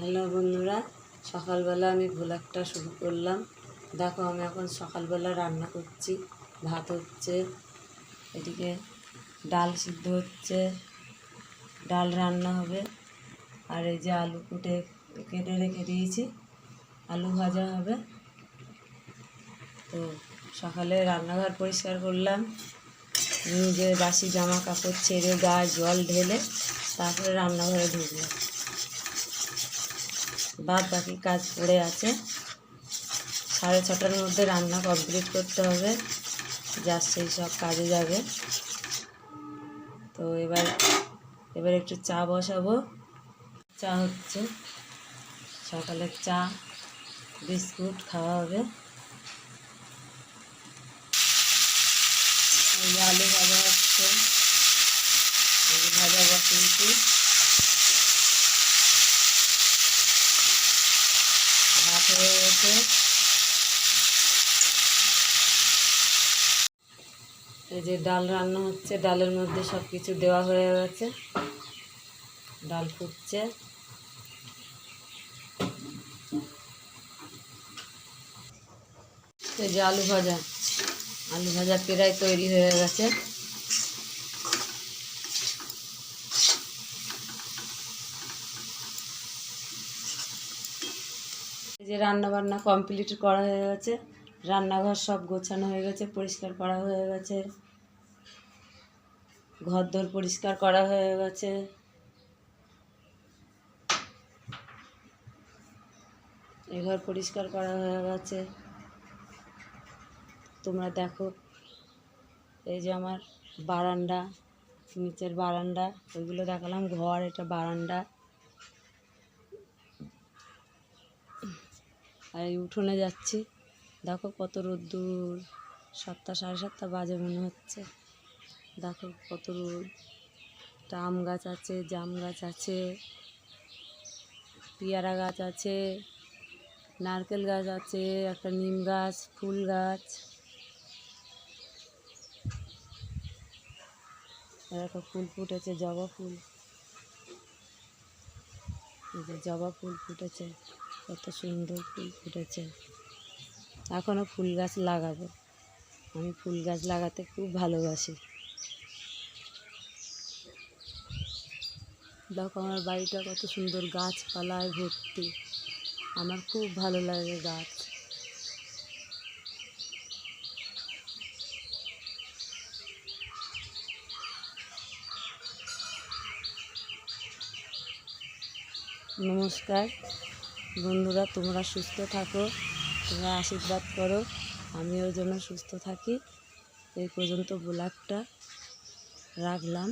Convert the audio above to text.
Hello বন্ধুরা, সকালবেলা আমি ভোলাকটা শুরু করলাম। দেখো, আমি এখন সকালবেলা রান্না করছি। ভাত হচ্ছে, এদিকে ডাল সিদ্ধ হচ্ছে, ডাল রান্না হবে। আর এই যে আলু কুটে, কেটে রেখে দিয়েছি, আলু ভাজা হবে। তো সকালে রান্নাঘর পরিষ্কার করলাম। নিজের বাসি জামা কাপড় ছেড়ে গায়ে জল ঢেলে তারপরে রান্নাঘরে ঢুকলাম। বাদ বাকি কাজ পড়ে আছে। সাড়ে ছটার মধ্যে রান্না কমপ্লিট করতে হবে। যার সেই সব কাজে যাবে। তো এবার এবার একটু চা বসাবো। চা হচ্ছে সকালের চা, বিস্কুট খাওয়া হবে। আলু ভাজা হচ্ছে ভাজা বসিয়েছি ভাত হয়ে গেছে। এই যে ডাল রান্না হচ্ছে, ডালের মধ্যে সব কিছু দেওয়া হয়ে গেছে। ডাল ফুটছে। এই যে আলু ভাজা আলু ভাজা প্রায় তৈরি হয়ে গেছে। যে রান্না বান্না কমপ্লিট করা হয়ে গেছে, রান্নাঘর সব গোছানো হয়ে গেছে, পরিষ্কার করা হয়ে গেছে ঘর দোর পরিষ্কার করা হয়ে গেছে। ঘর পরিষ্কার করা হয়ে গেছে। তোমরা দেখো, এই যে আমার বারান্দা, নিচের বারান্দা, ওইগুলো দেখালাম, ঘর, এটা বারান্দা। আর এই উঠোনে যাচ্ছি। দেখো কত রোদ্দুর। সাতটা, সাড়ে সাতটা বাজে মনে হচ্ছে। দেখো কত রোদ। একটা আম গাছ আছে, জাম গাছ আছে, পেয়ারা গাছ আছে, নারকেল গাছ আছে, একটা নিম গাছ, ফুল গাছ। একটা ফুল ফুটেছে, জবা ফুল। জবা ফুল ফুটেছে। কত সুন্দর ফুল ফুটেছে। এখনও ফুল গাছ লাগাবো। আমি ফুল গাছ লাগাতে খুব ভালোবাসি। দেখো আমার বাড়িটা কত সুন্দর গাছপালায় ভর্তি। আমার খুব ভালো লাগে গাছ। নমস্কার। বন্ধুরা, তোমরা সুস্থ থাকো, তোমরা আশীর্বাদ করো, আমিও যেন সুস্থ থাকি। এই পর্যন্ত ব্লগটা রাখলাম।